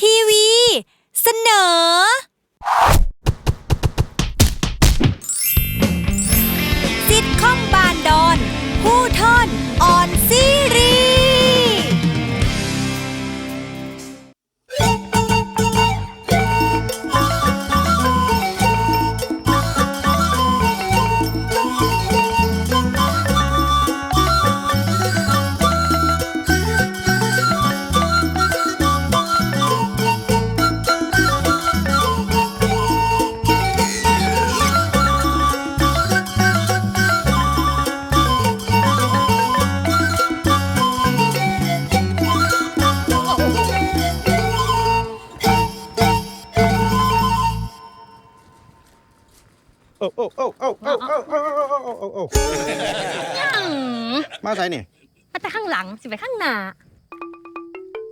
ทีวี เสนอ สิไปข้างหน้า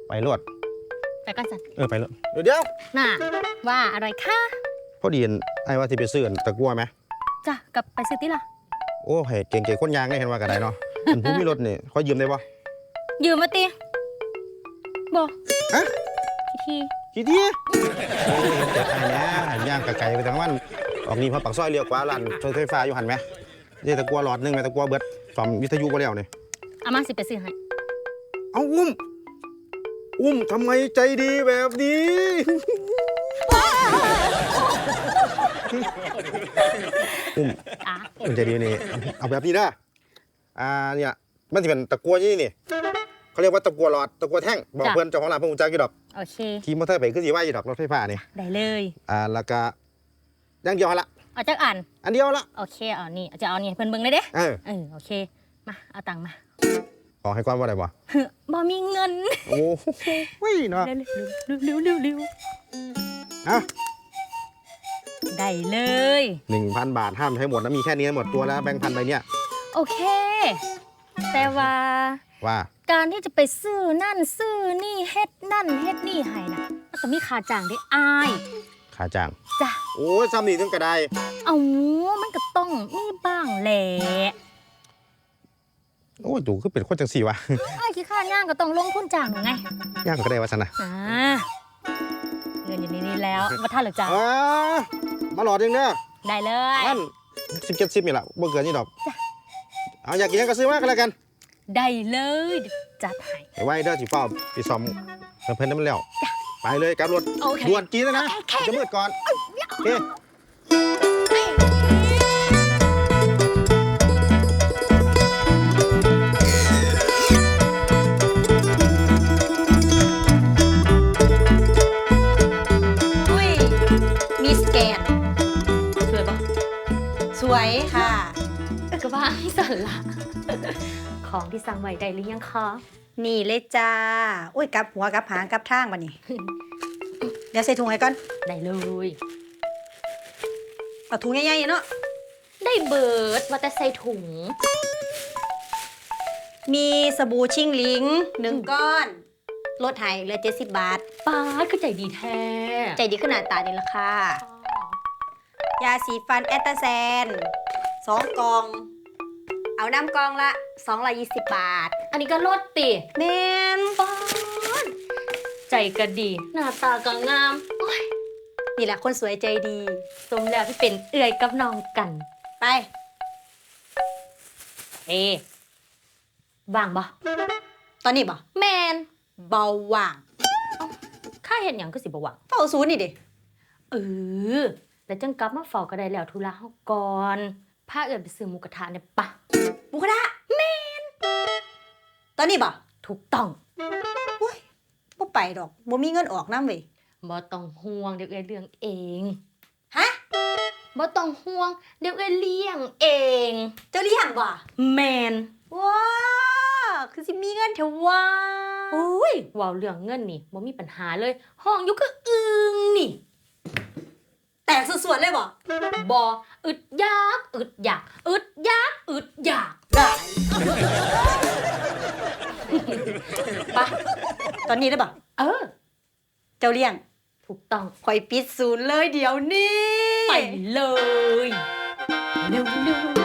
ไปรวดไปก่อนสันเออไปรวดเดี๋ยวเดี๋ยวน่ะว่าอะไรคะพอดีอันไอ้ว่าที่ไปซื้ออันตะกัวไหมจ้ะกลับไปซื้อติล่ะโอ้ให้เก่งเก่งคนยางได้เห็นว่ากันได้เนาะอันผู้มีรถนี่ขอยืมได้ปะยืมมาติบอฮะทีทีกี่ทีแต่ไอ้เนี้ยย่างกะไก่ไปทางวันออกนี่พอปักซอยเลี้ยวขวาร้านรถไฟฟ้าอยู่หันไหมนี่ตะกัวหลอดหนึงไหมตะกัวเบิดสอมวิทยุบ่แล้วนี่เอามาสิไปซื้อให้ เอาอุ้ม อุ้มทำไมใจดีแบบนี้ อุ้มอะมันใจดีนี่ เอาแบบนี้นะอ่าเนี่ยมันจะเป็นตะกัวยี่นี่เขาเรียกว่าตะกัวหลอดตะกัวแท่งบอกเพื่อนเจ้าของร้านเพิ่งรู้จักกี่ดอกโอเคขี่มอเตอร์ไปขึ้นสีว่ากี่ดอกรถไฟฟ้านี่ได้เลยอ่าแล้วก็อย่างเดียวหั่นละเอาจักอ่านอันเดียวละโอเคเอานี่จะเอานี่ให้เพิ่นเบิ่งเลยเด้เออเออโอเคมาเอาตังค์มาข อให้ก้อนว่าอะไรบ่เฮ้อบ่มีเงิน โอ้โหเนาะเร็วเร็วเร็วเร็วเร็วอะได้เลยหนึ่งพันบาทห้ามใช้หมดนะมีแค่นี้หมดตัวแล้วแบงค์พันใบเนี่ยโอเค แต่ว่าว่า การที่จะไปซื้อนั่นซื้อนี่เฮ็ดนั่นเฮ็ดนี่ให้นะมันต้องมีค่าจ้างได้อายขาจ้างจ้ะโอ้ยซ้ำนี่ถึงกระไดเอามันก็ต้องมีบ้างแหละ โอ้ยดูคือเป็นคนจังสี่วะ ไอ้ขี้ข้านย่างก็ต้องลงทุนจ้างหนูไงย่างก็ได้วะสันนะอ่าเงินอยู่ในนี้แล้วมาท่านหรือจ้าอ่ามาหลอดเองเด้อได้เลยนั่นสิบเจ็ดสิบนี่แหละบ่เกินนี่ดอก เอาอยากกินหยังก็ซื้อมากันแล้วกันได้เลยเดี๋ยวจัดให้ ไปไว้เด้อสิฟ้าพี่ซอมเพิ่นน้ำมันแล้ว ไปเลยกลับรถโอเค ด่วนกินแล้วนะแค่จะมืดก่อนโอเค ของที่สั่งไว้ได้หรือยังคะ นี่เลยจ้า อุ้ยกลับหัวกลับหางกลับทางมานี่ เดี๋ยวใส่ถุงให้ก่อน ได้เลย เอาถุงใหญ่ๆเนาะ ได้เบิร์ดว่าแต่ใส่ถุง มีสบู่ชิงหลิงหนึ่งก้อน ลดให้เหลือ70บาท ป้าดก็ใจดีแท้ ใจดีขนาดตานี่ละค่ะ ยาสีฟันแอตตาแซนสองกล่อง เอาน้ำกล่องละ220 บาท อันนี้ก็ลดติแม่นป้าดใจก็ดี หน้าตาก็งามโอ้ยนี่แหละคนสวยใจดี สมแล้วที่เป็นเอื่อยกับน้องกัน ไปเอ๊ว่างบ่ตอนนี้บ่แมนเบาหว่างข้าเห็นอย่างก็สิบ่ว่างเฝ้าศูนย์นี่ดิเออแล้วจังกลับมาเฝ้าก็ได้แล้วธุระเฮาก่อน พาเอื่อยไปซื้อหมูกระทะเนี่ยปะหมูกระทะแม่นตอนนี้บ่ถูกต้องอุ้ยบ่ไปดอกบ่มีเงินออกน้ำเว้ยบ่ต้องห่วงเดี๋ยวเอ้อยเรื่องเองฮะบ่ต้องห่วงเดี๋ยวเอ้อยเลี้ยงเองเจ้าเลี้ยงบ่แมนว้าคือสิมีเงินเถอะว่าโอ้ยเว้าเรื่องเงินนี่บ่มีปัญหาเลย ห้องอยู่ก็อึงนี่ แตกส่วนๆเลยบ่บ่อึดยากอึดอยากอึดยากอึดอยากได้ปะตอนนี้ได้บ่เออ เจ้าเลี้ยง ถูกต้องข่อยปิดศูนย์เลยเดี๋ยวนี้ ไปเลยเร็วเ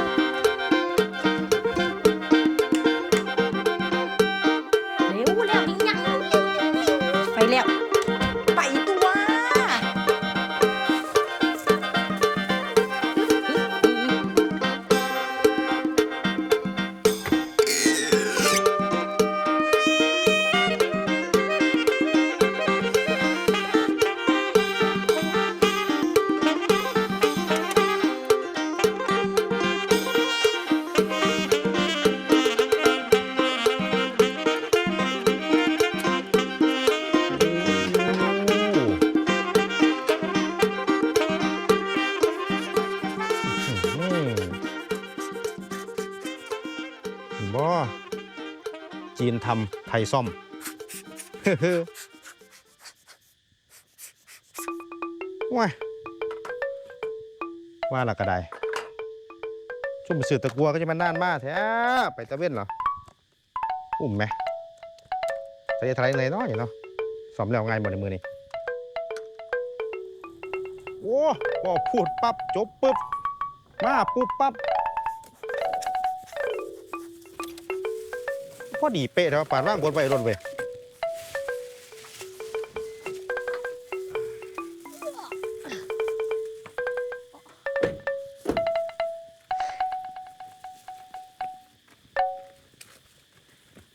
จีนทำไทยซ่อม ว้าว่าละก็ได้ช่วงไปสื่อตะกัวก็จะมานานมากแท้ไปตะเว้นเหรอ อุ้มไหมใส่ทะเลเลยเนาะอย่างเนาะสอมแล้วไงหมดในมือนี่โอ้พอพูดปั๊บจบปุ๊บมาปุ๊บปั๊บ อดีเป๊ะแล้วปาดว่างบนไปรถเว้ย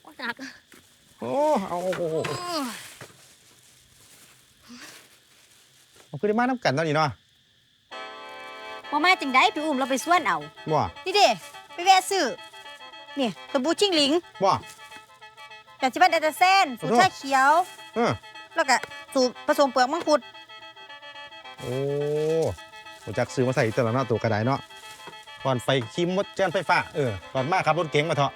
โอ้หนักโอ้เอาโอ้โหเอาคือได้มาน้ำกันตอนนี้เนาะพ่อแม่จึงได้พี่อุ้มเราไปส่วนเอาว่านี่เด้ไปแวะซื้อนี่สบู่ชิงหลิงว่าอยากจะเป็นเอเตอร์เซนสูตรชาเขียวเออแล้วก็สูตรผสมเปลือกมังคุดโอ้ผมจักซื้อมาใส่ตลอดเนาะตัวกระไดเนาะก่อนไฟคิมมดแจ้นไฟฟ้าเออก่อนมาขับรถเก๋งมาเถอะ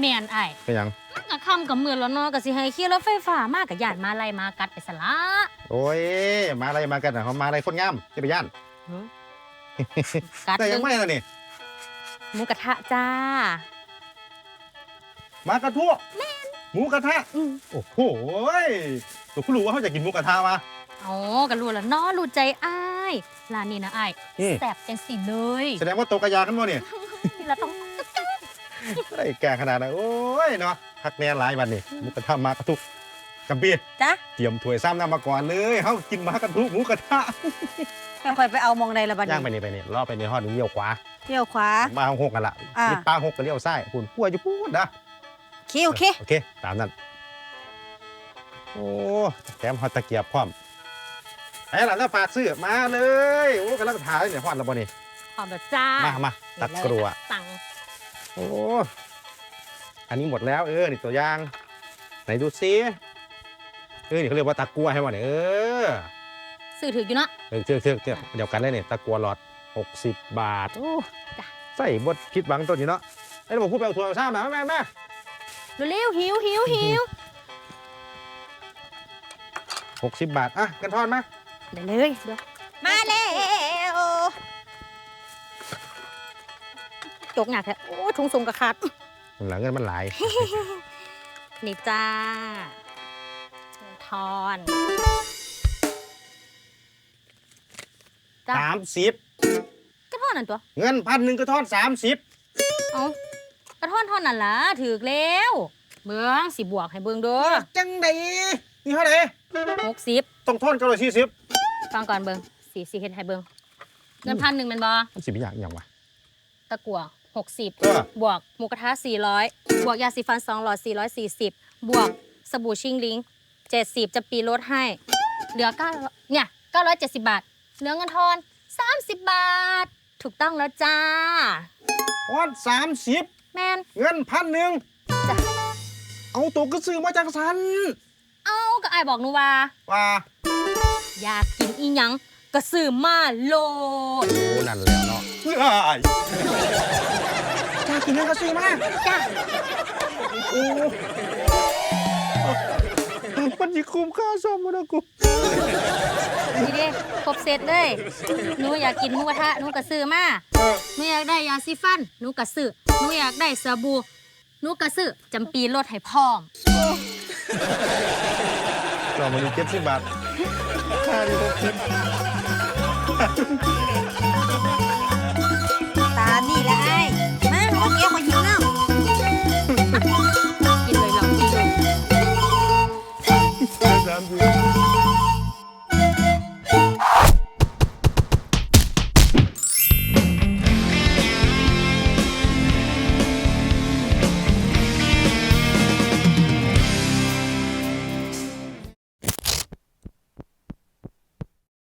แม่นอ้ายเป็นหยังมันก็ค่ำกับมือแล้วเนาะก็สิให้ขี่รถไฟฟ้ามากกับย่านมาไล่มากัดไปซะละโอ้ยมาอะไรมากันนะเขามาอะไรคนงามจะไปย่านกัดแต่ยังเบิ่งไม่เลยนี่หมูกระทะจ้า มากระทั่ว หมูกระทะอืม โอ้โหยตัวคุณรู้ว่าเขาจะกินหมูกระทะมาอ๋อก็รู้แล้วเนาะรู้ใจอ้ายร้านนี้นะอ้ายอืม แซ่บจังสิเลยแสดงว่าตัวกระยากันวะเนี่ยนี่เราต้องไอ้แก่ขนาดนั้นโอ้ยเนาะพักแน่หลายวันนี่หมูกระทะมากระทุกกำปีจ้ะเตรียมถ้วยซ้ำน้ำมาก่อนเลยเขากินมากระทุกหมูกระทะค่อยๆไปเอามองใดละบัดย่างไปนี้นี่ไปนี่ล่อไปในห้อนึงเลี้ยวขวาเลี้ยวขวา มาหกกันละอ่า นี่ป้าหกก็เลี้ยวซ้ายคุณพัวอยู่พูดนะ โอเคโอเค โอเค ตามนั้น โอ้แถมฮอตตะเกียบพร้อมไอ้หลานจะฝากซื้อมาเลย โอ้กำลังถ่ายเนี่ยฮอดแล้วบ่นี่ขอบแบบจ้า มามาตะกรัวสั่งโอ้ อันนี้หมดแล้วเออ นี่ตัวอย่าง ไหนดูซิเออนี่เขาเรียกว่าตะกัวให้บ่เนี่ยเออสื่อถืออยู่เนาะเออเทือกเทือกเทือกเดียวกันเลยเนี่ยตะกัวหลอด 60 บาท โอ้จ้ะใส่บดคิดหวังตัวนี้เนาะไอ้เราบอกพูดไปเอาถั่วเอาซ้ำนะแม่แม่ เร็วๆหิวหิวหิวหกสิบบาท อะกันทอนมาได้เลยเดี๋ยวมาแล้วจกหนักแท้โอ้ถุงส่งกระขาดหลังเงินมันหลาย นี่จ้าทอนจ้าสามสิบกระท่อนนั่นตัว เงินพันหนึ่งก็ทอนสามสิบเอาก ระท่อนท่อนนั่นล่ะถือแล้วเบื้องสิบวกให้เบื้องเด้อจังไดนี่เท่าไหร่หกสิบต้องทอนเก้าร้อยสี่สิบฟังก่อนเบื้องสี่สี่เฮ็ดให้เบื้องเงินพันหนึ่งเป็นบอมันสิบอย่างอหย่างวะตะกั่วหกสิบเออบวกหมูกระทะสี่ร้อยบวกยาสีฟันสองหลอดสี่ร้อยสี่สิบบวกสบู่ชิงลิงเจ็ดสิบจะปีลดให้ เหลือเก้าเนี่ยเก้าร้อยเจ็ดสิบบาท เหลือเงินทอนสามสิบบาท ถูกต้องแล้วจ้าทอนสามสิบ แมนเงินพันหนึ่งจ้ะเอาตัวก็ซื้อมาจากสันเอาก็ไอายบอกหนูว่า ว่าอยากกินอีหยังก็ซื้อมาโลดโอ้นั่นแหล้วเนาะเฮ้ยจะกินเงินก็ซื้อมาจ้าโอ้มันยิ่คุ้มค่าซ่อมมันนะกู นี่เด้ครบเสร็จเลยหนูอยากกินหมูกระทะหนูก็ซื้อมาเออหนูอยากได้ยาสีฟันหนูก็ซื้อหนูอยากได้สบู่หนูก็ซื้อจำปีลดให้พร้อมเรามาดูเจ็ดสิบบาทค่าดีหกสิบตามนี่แหละไอ้มาเอาเกี้ยวมาหิวแล้วกินเลยเรากินเลย สามสิบ